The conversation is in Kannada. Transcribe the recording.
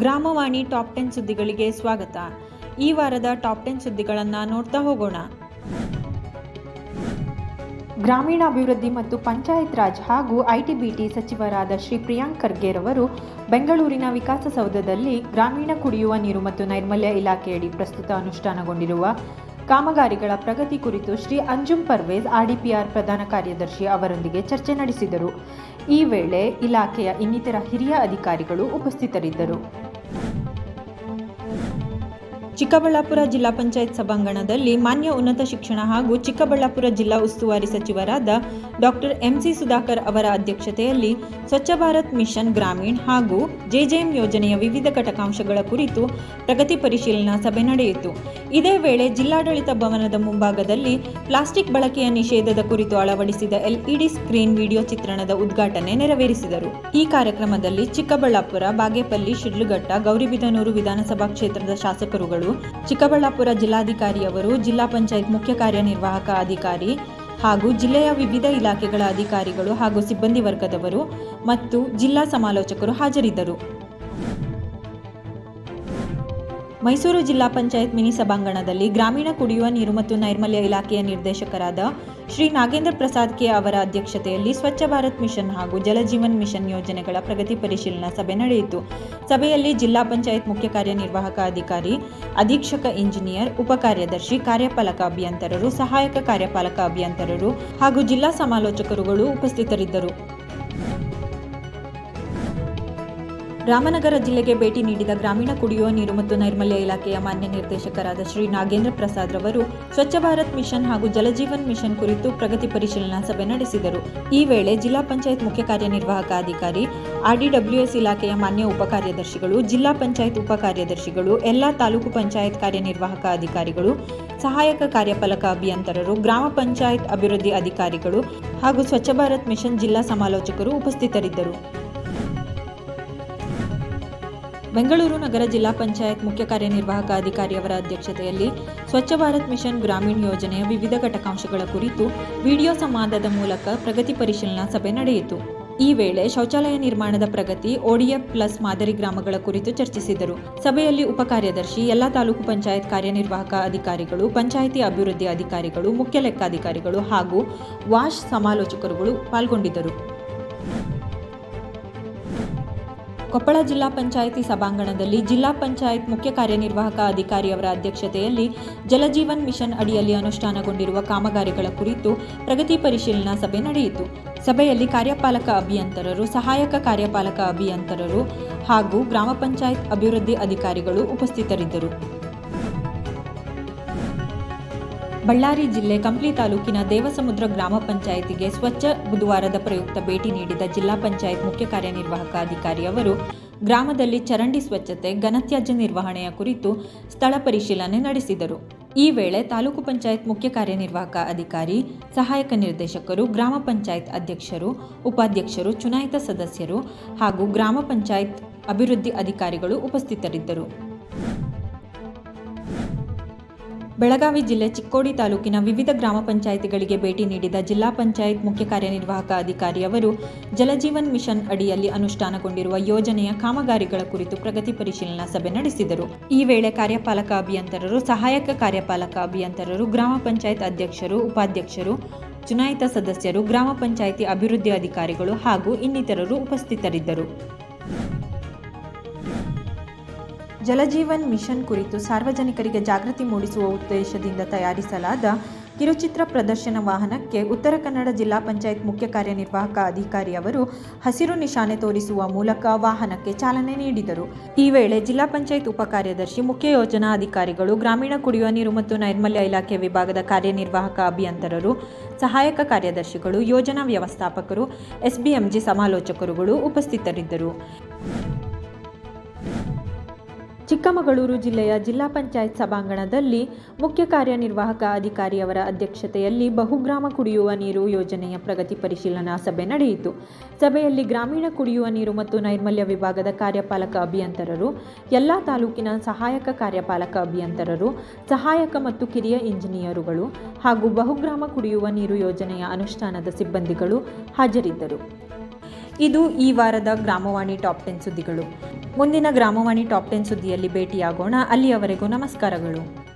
ಗ್ರಾಮವಾಣಿ ಟಾಪ್ ಟೆನ್ ಸುದ್ದಿಗಳಿಗೆ ಸ್ವಾಗತ. ಈ ವಾರದ ಟಾಪ್ ಟೆನ್ ಸುದ್ದಿಗಳನ್ನು ನೋಡ್ತಾ ಹೋಗೋಣ. ಗ್ರಾಮೀಣಾಭಿವೃದ್ಧಿ ಮತ್ತು ಪಂಚಾಯತ್ ರಾಜ್ ಹಾಗೂ ಐಟಿಬಿಟಿ ಸಚಿವರಾದ ಶ್ರೀ ಪ್ರಿಯಾಂಕ್ ಖರ್ಗೆರವರು ಬೆಂಗಳೂರಿನ ವಿಕಾಸಸೌಧದಲ್ಲಿ ಗ್ರಾಮೀಣ ಕುಡಿಯುವ ನೀರು ಮತ್ತು ನೈರ್ಮಲ್ಯ ಇಲಾಖೆಯಡಿ ಪ್ರಸ್ತುತ ಅನುಷ್ಠಾನಗೊಂಡಿರುವ ಕಾಮಗಾರಿಗಳ ಪ್ರಗತಿ ಕುರಿತು ಶ್ರೀ ಅಂಜುಮ್ ಪರ್ವೇಜ್ ಆರ್ಡಿಪಿಆರ್ ಪ್ರಧಾನ ಕಾರ್ಯದರ್ಶಿ ಅವರೊಂದಿಗೆ ಚರ್ಚೆ ನಡೆಸಿದರು. ಈ ವೇಳೆ ಇಲಾಖೆಯ ಇನ್ನಿತರ ಹಿರಿಯ ಅಧಿಕಾರಿಗಳು ಉಪಸ್ಥಿತರಿದ್ದರು. ಚಿಕ್ಕಬಳ್ಳಾಪುರ ಜಿಲ್ಲಾ ಪಂಚಾಯತ್ ಸಭಾಂಗಣದಲ್ಲಿ ಮಾನ್ಯ ಉನ್ನತ ಶಿಕ್ಷಣ ಹಾಗೂ ಚಿಕ್ಕಬಳ್ಳಾಪುರ ಜಿಲ್ಲಾ ಉಸ್ತುವಾರಿ ಸಚಿವರಾದ ಡಾಕ್ಟರ್ ಎಂಸಿ ಸುಧಾಕರ್ ಅವರ ಅಧ್ಯಕ್ಷತೆಯಲ್ಲಿ ಸ್ವಚ್ಛ ಭಾರತ್ ಮಿಷನ್ ಗ್ರಾಮೀಣ್ ಹಾಗೂ ಜೆಜೆಎಂ ಯೋಜನೆಯ ವಿವಿಧ ಘಟಕಾಂಶಗಳ ಕುರಿತು ಪ್ರಗತಿ ಪರಿಶೀಲನಾ ಸಭೆ ನಡೆಯಿತು. ಇದೇ ವೇಳೆ ಜಿಲ್ಲಾಡಳಿತ ಭವನದ ಮುಂಭಾಗದಲ್ಲಿ ಪ್ಲಾಸ್ಟಿಕ್ ಬಳಕೆಯ ನಿಷೇಧದ ಕುರಿತು ಅಳವಡಿಸಿದ ಎಲ್ಇಡಿ ಸ್ಕ್ರೀನ್ ವಿಡಿಯೋ ಚಿತ್ರಣದ ಉದ್ಘಾಟನೆ ನೆರವೇರಿಸಿದರು. ಈ ಕಾರ್ಯಕ್ರಮದಲ್ಲಿ ಚಿಕ್ಕಬಳ್ಳಾಪುರ, ಬಾಗೇಪಲ್ಲಿ, ಶಿಡ್ಲಘಟ್ಟ, ಗೌರಿಬಿದನೂರು ವಿಧಾನಸಭಾ ಕ್ಷೇತ್ರದ ಶಾಸಕರುಗಳು ಚಿಕ್ಕಬಳ್ಳಾಪುರ ಜಿಲ್ಲಾಧಿಕಾರಿಯವರು ಜಿಲ್ಲಾ ಪಂಚಾಯತ್ ಮುಖ್ಯ ಕಾರ್ಯನಿರ್ವಾಹಕ ಅಧಿಕಾರಿ ಹಾಗೂ ಜಿಲ್ಲೆಯ ವಿವಿಧ ಇಲಾಖೆಗಳ ಅಧಿಕಾರಿಗಳು ಹಾಗೂ ಸಿಬ್ಬಂದಿ ವರ್ಗದವರು ಮತ್ತು ಜಿಲ್ಲಾ ಸಮಾಲೋಚಕರು ಹಾಜರಿದ್ದರು. ಮೈಸೂರು ಜಿಲ್ಲಾ ಪಂಚಾಯತ್ ಮಿನಿ ಸಭಾಂಗಣದಲ್ಲಿ ಗ್ರಾಮೀಣ ಕುಡಿಯುವ ನೀರು ಮತ್ತು ನೈರ್ಮಲ್ಯ ಇಲಾಖೆಯ ನಿರ್ದೇಶಕರಾದ ಶ್ರೀ ನಾಗೇಂದ್ರ ಪ್ರಸಾದ್ ಕೆ ಅವರ ಅಧ್ಯಕ್ಷತೆಯಲ್ಲಿ ಸ್ವಚ್ಛ ಭಾರತ್ ಮಿಷನ್ ಹಾಗೂ ಜಲಜೀವನ್ ಮಿಷನ್ ಯೋಜನೆಗಳ ಪ್ರಗತಿ ಪರಿಶೀಲನಾ ಸಭೆ ನಡೆಯಿತು. ಸಭೆಯಲ್ಲಿ ಜಿಲ್ಲಾ ಪಂಚಾಯತ್ ಮುಖ್ಯ ಕಾರ್ಯನಿರ್ವಾಹಕ ಅಧಿಕಾರಿ, ಅಧೀಕ್ಷಕ ಇಂಜಿನಿಯರ್, ಉಪ ಕಾರ್ಯದರ್ಶಿ, ಕಾರ್ಯಪಾಲಕ ಅಭಿಯಂತರರು, ಸಹಾಯಕ ಕಾರ್ಯಪಾಲಕ ಅಭಿಯಂತರರು ಹಾಗೂ ಜಿಲ್ಲಾ ಸಮಾಲೋಚಕರುಗಳು ಉಪಸ್ಥಿತರಿದ್ದರು. ರಾಮನಗರ ಜಿಲ್ಲೆಗೆ ಭೇಟಿ ನೀಡಿದ ಗ್ರಾಮೀಣ ಕುಡಿಯುವ ನೀರು ಮತ್ತು ನೈರ್ಮಲ್ಯ ಇಲಾಖೆಯ ಮಾನ್ಯ ನಿರ್ದೇಶಕರಾದ ಶ್ರೀ ನಾಗೇಂದ್ರ ಪ್ರಸಾದ್ ರವರು ಸ್ವಚ್ಛ ಭಾರತ್ ಮಿಷನ್ ಹಾಗೂ ಜಲಜೀವನ್ ಮಿಷನ್ ಕುರಿತು ಪ್ರಗತಿ ಪರಿಶೀಲನಾ ಸಭೆ ನಡೆಸಿದರು. ಈ ವೇಳೆ ಜಿಲ್ಲಾ ಪಂಚಾಯತ್ ಮುಖ್ಯ ಕಾರ್ಯನಿರ್ವಾಹಕ ಅಧಿಕಾರಿ, ಆರ್ಡಿಡಬ್ಲ್ಯೂಎಸ್ ಇಲಾಖೆಯ ಮಾನ್ಯ ಉಪಕಾರ್ಯದರ್ಶಿಗಳು ಜಿಲ್ಲಾ ಪಂಚಾಯತ್ ಉಪಕಾರ್ಯದರ್ಶಿಗಳು ಎಲ್ಲಾ ತಾಲೂಕು ಪಂಚಾಯತ್ ಕಾರ್ಯನಿರ್ವಾಹಕ ಅಧಿಕಾರಿಗಳು, ಸಹಾಯಕ ಕಾರ್ಯಪಾಲಕ ಅಭಿಯಂತರರು, ಗ್ರಾಮ ಪಂಚಾಯತ್ ಅಭಿವೃದ್ಧಿ ಅಧಿಕಾರಿಗಳು ಹಾಗೂ ಸ್ವಚ್ಛ ಭಾರತ್ ಮಿಷನ್ ಜಿಲ್ಲಾ ಸಮಾಲೋಚಕರು ಉಪಸ್ಥಿತರಿದ್ದರು. ಬೆಂಗಳೂರು ನಗರ ಜಿಲ್ಲಾ ಪಂಚಾಯತ್ ಮುಖ್ಯ ಕಾರ್ಯನಿರ್ವಾಹಕ ಅಧಿಕಾರಿಯವರ ಅಧ್ಯಕ್ಷತೆಯಲ್ಲಿ ಸ್ವಚ್ಛ ಭಾರತ್ ಮಿಷನ್ ಗ್ರಾಮೀಣ್ ಯೋಜನೆಯ ವಿವಿಧ ಘಟಕಾಂಶಗಳ ಕುರಿತು ವಿಡಿಯೋ ಸಂವಾದದ ಮೂಲಕ ಪ್ರಗತಿ ಪರಿಶೀಲನಾ ಸಭೆ ನಡೆಯಿತು. ಈ ವೇಳೆ ಶೌಚಾಲಯ ನಿರ್ಮಾಣದ ಪ್ರಗತಿ ಒಡಿಎಫ್ ಪ್ಲಸ್ ಮಾದರಿ ಗ್ರಾಮಗಳ ಕುರಿತು ಚರ್ಚಿಸಿದರು. ಸಭೆಯಲ್ಲಿ ಉಪಕಾರ್ಯದರ್ಶಿ ಎಲ್ಲ ತಾಲೂಕು ಪಂಚಾಯತ್ ಕಾರ್ಯನಿರ್ವಾಹಕ ಅಧಿಕಾರಿಗಳು, ಪಂಚಾಯಿತಿ ಅಭಿವೃದ್ಧಿ ಅಧಿಕಾರಿಗಳು, ಮುಖ್ಯ ಲೆಕ್ಕಾಧಿಕಾರಿಗಳು ಹಾಗೂ ವಾಶ್ ಸಮಾಲೋಚಕರುಗಳು ಪಾಲ್ಗೊಂಡಿದ್ದರು. ಕೊಪ್ಪಳ ಜಿಲ್ಲಾ ಪಂಚಾಯಿತಿ ಸಭಾಂಗಣದಲ್ಲಿ ಜಿಲ್ಲಾ ಪಂಚಾಯತ್ ಮುಖ್ಯ ಕಾರ್ಯನಿರ್ವಾಹಕ ಅಧಿಕಾರಿಯವರ ಅಧ್ಯಕ್ಷತೆಯಲ್ಲಿ ಜಲಜೀವನ್ ಮಿಷನ್ ಅಡಿಯಲ್ಲಿ ಅನುಷ್ಠಾನಗೊಂಡಿರುವ ಕಾಮಗಾರಿಗಳ ಕುರಿತು ಪ್ರಗತಿ ಪರಿಶೀಲನಾ ಸಭೆ ನಡೆಯಿತು. ಸಭೆಯಲ್ಲಿ ಕಾರ್ಯಪಾಲಕ ಅಭಿಯಂತರರು, ಸಹಾಯಕ ಕಾರ್ಯಪಾಲಕ ಅಭಿಯಂತರರು ಹಾಗೂ ಗ್ರಾಮ ಪಂಚಾಯತ್ ಅಭಿವೃದ್ಧಿ ಅಧಿಕಾರಿಗಳು ಉಪಸ್ಥಿತರಿದ್ದರು. ಬಳ್ಳಾರಿ ಜಿಲ್ಲೆ ಕಂಪ್ಲಿ ತಾಲೂಕಿನ ದೇವಸಮುದ್ರ ಗ್ರಾಮ ಪಂಚಾಯಿತಿಗೆ ಸ್ವಚ್ಛ ಬುಧವಾರದ ಪ್ರಯುಕ್ತ ಭೇಟಿ ನೀಡಿದ ಜಿಲ್ಲಾ ಪಂಚಾಯತ್ ಮುಖ್ಯ ಕಾರ್ಯನಿರ್ವಾಹಕ ಅಧಿಕಾರಿ ಅವರು, ಗ್ರಾಮದಲ್ಲಿ ಚರಂಡಿ ಸ್ವಚ್ಛತೆ, ಘನತ್ಯಾಜ್ಯ ನಿರ್ವಹಣೆಯ ಕುರಿತು ಸ್ಥಳ ಪರಿಶೀಲನೆ ನಡೆಸಿದರು. ಈ ವೇಳೆ ತಾಲೂಕು ಪಂಚಾಯತ್ ಮುಖ್ಯ ಕಾರ್ಯನಿರ್ವಾಹಕ ಅಧಿಕಾರಿ, ಸಹಾಯಕ ನಿರ್ದೇಶಕರು, ಗ್ರಾಮ ಪಂಚಾಯತ್ ಅಧ್ಯಕ್ಷರು, ಉಪಾಧ್ಯಕ್ಷರು, ಚುನಾಯಿತ ಸದಸ್ಯರು ಹಾಗೂ ಗ್ರಾಮ ಪಂಚಾಯತ್ ಅಭಿವೃದ್ಧಿ ಅಧಿಕಾರಿಗಳು ಉಪಸ್ಥಿತರಿದ್ದರು. ಬೆಳಗಾವಿ ಜಿಲ್ಲೆ ಚಿಕ್ಕೋಡಿ ತಾಲೂಕಿನ ವಿವಿಧ ಗ್ರಾಮ ಪಂಚಾಯಿತಿಗಳಿಗೆ ಭೇಟಿ ನೀಡಿದ ಜಿಲ್ಲಾ ಪಂಚಾಯತ್ ಮುಖ್ಯ ಕಾರ್ಯನಿರ್ವಾಹಕ ಅಧಿಕಾರಿಯವರು ಜಲಜೀವನ್ ಮಿಷನ್ ಅಡಿಯಲ್ಲಿ ಅನುಷ್ಠಾನಗೊಂಡಿರುವ ಯೋಜನೆಯ ಕಾಮಗಾರಿಗಳ ಕುರಿತು ಪ್ರಗತಿ ಪರಿಶೀಲನಾ ಸಭೆ ನಡೆಸಿದರು. ಈ ವೇಳೆ ಕಾರ್ಯಪಾಲಕ ಅಭಿಯಂತರರು, ಸಹಾಯಕ ಕಾರ್ಯಪಾಲಕ ಅಭಿಯಂತರರು, ಗ್ರಾಮ ಪಂಚಾಯತ್ ಅಧ್ಯಕ್ಷರು, ಉಪಾಧ್ಯಕ್ಷರು, ಚುನಾಯಿತ ಸದಸ್ಯರು, ಗ್ರಾಮ ಪಂಚಾಯಿತಿ ಅಭಿವೃದ್ಧಿ ಅಧಿಕಾರಿಗಳು ಹಾಗೂ ಇನ್ನಿತರರು ಉಪಸ್ಥಿತರಿದ್ದರು. ಜಲಜೀವನ್ ಮಿಷನ್ ಕುರಿತು ಸಾರ್ವಜನಿಕರಿಗೆ ಜಾಗೃತಿ ಮೂಡಿಸುವ ಉದ್ದೇಶದಿಂದ ತಯಾರಿಸಲಾದ ಕಿರುಚಿತ್ರ ಪ್ರದರ್ಶನ ವಾಹನಕ್ಕೆ ಉತ್ತರ ಕನ್ನಡ ಜಿಲ್ಲಾ ಪಂಚಾಯತ್ ಮುಖ್ಯ ಕಾರ್ಯನಿರ್ವಾಹಕ ಅಧಿಕಾರಿ ಅವರು ಹಸಿರು ನಿಶಾನೆ ತೋರಿಸುವ ಮೂಲಕ ವಾಹನಕ್ಕೆ ಚಾಲನೆ ನೀಡಿದರು. ಈ ವೇಳೆ ಜಿಲ್ಲಾ ಪಂಚಾಯತ್ ಉಪ ಕಾರ್ಯದರ್ಶಿ, ಮುಖ್ಯ ಯೋಜನಾ ಅಧಿಕಾರಿಗಳು, ಗ್ರಾಮೀಣ ಕುಡಿಯುವ ನೀರು ಮತ್ತು ನೈರ್ಮಲ್ಯ ಇಲಾಖೆ ವಿಭಾಗದ ಕಾರ್ಯನಿರ್ವಾಹಕ ಅಭಿಯಂತರರು, ಸಹಾಯಕ ಕಾರ್ಯದರ್ಶಿಗಳು, ಯೋಜನಾ ವ್ಯವಸ್ಥಾಪಕರು, ಎಸ್ಬಿಎಂಜಿ ಸಮಾಲೋಚಕರುಗಳು ಉಪಸ್ಥಿತರಿದ್ದರು. ಚಿಕ್ಕಮಗಳೂರು ಜಿಲ್ಲೆಯ ಜಿಲ್ಲಾ ಪಂಚಾಯತ್ ಸಭಾಂಗಣದಲ್ಲಿ ಮುಖ್ಯ ಕಾರ್ಯನಿರ್ವಾಹಕ ಅಧಿಕಾರಿಯವರ ಅಧ್ಯಕ್ಷತೆಯಲ್ಲಿ ಬಹುಗ್ರಾಮ ಕುಡಿಯುವ ನೀರು ಯೋಜನೆಯ ಪ್ರಗತಿ ಪರಿಶೀಲನಾ ಸಭೆ ನಡೆಯಿತು. ಸಭೆಯಲ್ಲಿ ಗ್ರಾಮೀಣ ಕುಡಿಯುವ ನೀರು ಮತ್ತು ನೈರ್ಮಲ್ಯ ವಿಭಾಗದ ಕಾರ್ಯಪಾಲಕ ಅಭಿಯಂತರರು, ಎಲ್ಲ ತಾಲೂಕಿನ ಸಹಾಯಕ ಕಾರ್ಯಪಾಲಕ ಅಭಿಯಂತರರು, ಸಹಾಯಕ ಮತ್ತು ಕಿರಿಯ ಇಂಜಿನಿಯರುಗಳು ಹಾಗೂ ಬಹುಗ್ರಾಮ ಕುಡಿಯುವ ನೀರು ಯೋಜನೆಯ ಅನುಷ್ಠಾನದ ಸಿಬ್ಬಂದಿಗಳು ಹಾಜರಿದ್ದರು. ಇದು ಈ ವಾರದ ಗ್ರಾಮವಾಣಿ ಟಾಪ್ ಟೆನ್ ಸುದ್ದಿಗಳು. ಮುಂದಿನ ಗ್ರಾಮವಾಣಿ ಟಾಪ್ ಟೆನ್ ಸುದ್ದಿಯಲ್ಲಿ ಭೇಟಿಯಾಗೋಣ. ಅಲ್ಲಿಯವರೆಗೂ ನಮಸ್ಕಾರಗಳು.